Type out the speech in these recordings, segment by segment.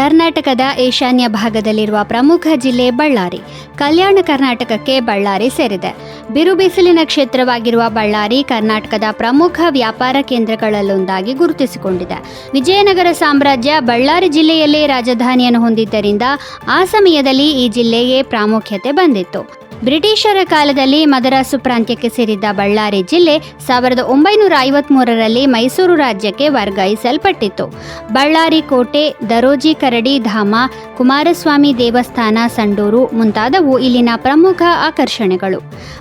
ಕರ್ನಾಟಕದ ಈಶಾನ್ಯ ಭಾಗದಲ್ಲಿರುವ ಪ್ರಮುಖ ಜಿಲ್ಲೆ ಬಳ್ಳಾರಿ. ಕಲ್ಯಾಣ ಕರ್ನಾಟಕಕ್ಕೆ ಬಳ್ಳಾರಿ ಸೇರಿದೆ. ಬಿರುಬಿಸಿಲಿನ ಕ್ಷೇತ್ರವಾಗಿರುವ ಬಳ್ಳಾರಿ ಕರ್ನಾಟಕದ ಪ್ರಮುಖ ವ್ಯಾಪಾರ ಕೇಂದ್ರಗಳಲ್ಲೊಂದಾಗಿ ಗುರುತಿಸಿಕೊಂಡಿದೆ. ವಿಜಯನಗರ ಸಾಮ್ರಾಜ್ಯ ಬಳ್ಳಾರಿ ಜಿಲ್ಲೆಯಲ್ಲೇ ರಾಜಧಾನಿಯನ್ನು ಹೊಂದಿದ್ದರಿಂದ ಆ ಸಮಯದಲ್ಲಿ ಈ ಜಿಲ್ಲೆಗೆ ಪ್ರಾಮುಖ್ಯತೆ ಬಂದಿತ್ತು. ಬ್ರಿಟಿಷರ ಕಾಲದಲ್ಲಿ ಮದರಾಸು ಪ್ರಾಂತ್ಯಕ್ಕೆ ಸೇರಿದ್ದ ಬಳ್ಳಾರಿ ಜಿಲ್ಲೆ ಸಾವಿರದ ಒಂಬೈನೂರ ಐವತ್ಮೂರರಲ್ಲಿ ಮೈಸೂರು ರಾಜ್ಯಕ್ಕೆ ವರ್ಗಾಯಿಸಲ್ಪಟ್ಟಿತ್ತು. ಬಳ್ಳಾರಿ ಕೋಟೆ, ದರೋಜಿ ಕರಡಿ ಧಾಮ, ಕುಮಾರಸ್ವಾಮಿ ದೇವಸ್ಥಾನ, ಸಂಡೂರು ಮುಂತಾದವು ಇಲ್ಲಿನ ಪ್ರಮುಖ ಆಕರ್ಷಣೆಗಳು.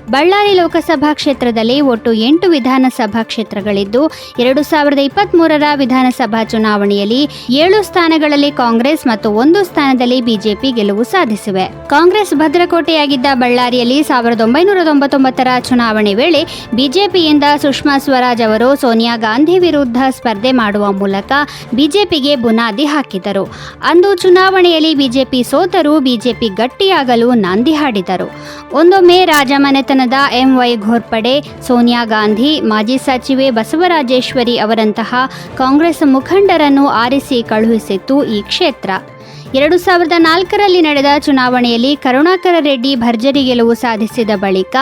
ಬಳ್ಳಾರಿ ಲೋಕಸಭಾ ಕ್ಷೇತ್ರದಲ್ಲಿ ಒಟ್ಟು ಎಂಟು ವಿಧಾನಸಭಾ ಕ್ಷೇತ್ರಗಳಿದ್ದು, ಎರಡು ಸಾವಿರದ ಇಪ್ಪತ್ತ್ಮೂರರ ವಿಧಾನಸಭಾ ಚುನಾವಣೆಯಲ್ಲಿ ಏಳು ಸ್ಥಾನಗಳಲ್ಲಿ ಕಾಂಗ್ರೆಸ್ ಮತ್ತು ಒಂದು ಸ್ಥಾನದಲ್ಲಿ ಬಿಜೆಪಿ ಗೆಲುವು ಸಾಧಿಸಿವೆ. ಕಾಂಗ್ರೆಸ್ ಭದ್ರಕೋಟೆಯಾಗಿದ್ದ ಬಳ್ಳಾರಿಯಲ್ಲಿ ಸಾವಿರದ ಒಂಬೈನೂರ ತೊಂಬತ್ತೊಂಬತ್ತರ ಚುನಾವಣೆ ವೇಳೆ ಬಿಜೆಪಿಯಿಂದ ಸುಷ್ಮಾ ಸ್ವರಾಜ್ ಅವರು ಸೋನಿಯಾ ಗಾಂಧಿ ವಿರುದ್ಧ ಸ್ಪರ್ಧೆ ಮಾಡುವ ಮೂಲಕ ಬಿಜೆಪಿಗೆ ಬುನಾದಿ ಹಾಕಿದರು. ಅಂದು ಚುನಾವಣೆಯಲ್ಲಿ ಬಿಜೆಪಿ ಸೋತರೂ ಬಿಜೆಪಿ ಗಟ್ಟಿಯಾಗಲು ನಾಂದಿ ಹಾಡಿದರು. ಒಂದೊಮ್ಮೆ ರಾಜಮನೆತನದ ಎಂವೈ ಘೋರ್ಪಡೆ, ಸೋನಿಯಾ ಗಾಂಧಿ, ಮಾಜಿ ಸಚಿವೆ ಬಸವರಾಜೇಶ್ವರಿ ಅವರಂತಹ ಕಾಂಗ್ರೆಸ್ ಮುಖಂಡರನ್ನು ಆರಿಸಿ ಕಳುಹಿಸಿತ್ತು ಈ ಕ್ಷೇತ್ರ. ಎರಡು ಸಾವಿರದ ನಾಲ್ಕರಲ್ಲಿ ನಡೆದ ಚುನಾವಣೆಯಲ್ಲಿ ಕರುಣಾಕರ ರೆಡ್ಡಿ ಭರ್ಜರಿ ಗೆಲುವು ಸಾಧಿಸಿದ ಬಳಿಕ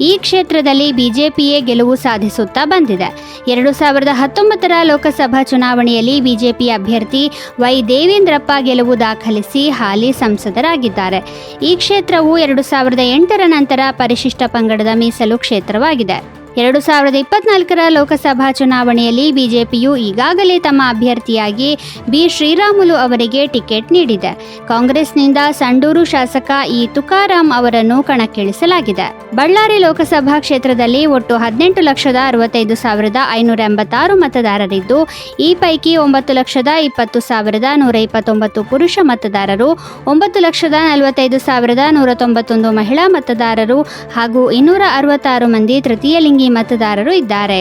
ಈ ಕ್ಷೇತ್ರದಲ್ಲಿ ಬಿಜೆಪಿಯೇ ಗೆಲುವು ಸಾಧಿಸುತ್ತಾ ಬಂದಿದೆ. ಎರಡು ಸಾವಿರದ ಹತ್ತೊಂಬತ್ತರ ಲೋಕಸಭಾ ಚುನಾವಣೆಯಲ್ಲಿ ಬಿಜೆಪಿ ಅಭ್ಯರ್ಥಿ ವೈ ದೇವೇಂದ್ರಪ್ಪ ಗೆಲುವು ದಾಖಲಿಸಿ ಹಾಲಿ ಸಂಸದರಾಗಿದ್ದಾರೆ. ಈ ಕ್ಷೇತ್ರವು ಎರಡು ಸಾವಿರದ ಎಂಟರ ನಂತರ ಪರಿಶಿಷ್ಟ ಪಂಗಡದ ಮೀಸಲು ಕ್ಷೇತ್ರವಾಗಿದೆ. ಎರಡು ಸಾವಿರದ ಇಪ್ಪತ್ನಾಲ್ಕರ ಲೋಕಸಭಾ ಚುನಾವಣೆಯಲ್ಲಿ ಬಿಜೆಪಿಯು ಈಗಾಗಲೇ ತಮ್ಮ ಅಭ್ಯರ್ಥಿಯಾಗಿ ಬಿ. ಶ್ರೀರಾಮುಲು ಅವರಿಗೆ ಟಿಕೆಟ್ ನೀಡಿದೆ. ಕಾಂಗ್ರೆಸ್ನಿಂದ ಸಂಡೂರು ಶಾಸಕ ಇ. ತುಕಾರಾಂ ಅವರನ್ನು ಕಣಕ್ಕಿಳಿಸಲಾಗಿದೆ. ಬಳ್ಳಾರಿ ಲೋಕಸಭಾ ಕ್ಷೇತ್ರದಲ್ಲಿ ಒಟ್ಟು ಹದಿನೆಂಟು ಲಕ್ಷದ ಅರವತ್ತೈದು ಸಾವಿರದ ಐನೂರ ಎಂಬತ್ತಾರು ಮತದಾರರಿದ್ದು, ಈ ಪೈಕಿ ಒಂಬತ್ತು ಲಕ್ಷದ ಇಪ್ಪತ್ತು ಸಾವಿರದ ನೂರ ಇಪ್ಪತ್ತೊಂಬತ್ತು ಪುರುಷ ಮತದಾರರು, ಒಂಬತ್ತು ಲಕ್ಷದ ನಲವತ್ತೈದು ಸಾವಿರದ ನೂರ ತೊಂಬತ್ತೊಂದು ಮಹಿಳಾ ಮತದಾರರು ಹಾಗೂ ಇನ್ನೂರ ಅರವತ್ತಾರು ಮಂದಿ ತೃತೀಯ ಲಿಂಗಿ ಮತದಾರರು ಇದ್ದಾರೆ.